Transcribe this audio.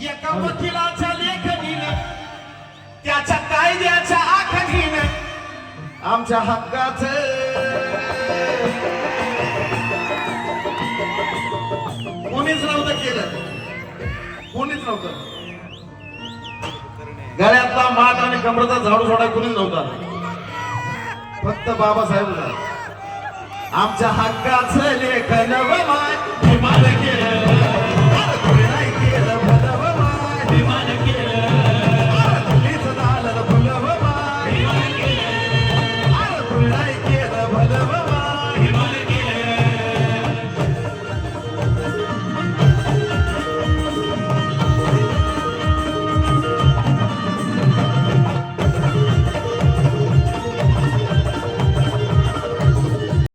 एका वकिलाच्या लेखणीनं त्याच्या कायद्याच्या आखणीनं आमच्या हक्काच कोणीच नव्हतं केलं. कोणीच नव्हतं. गळ्यातला माठ आणि कमरेचा झाडू सोडा कोणीच नव्हता. फक्त बाबासाहेब आमच्या हक्काचं लेखन व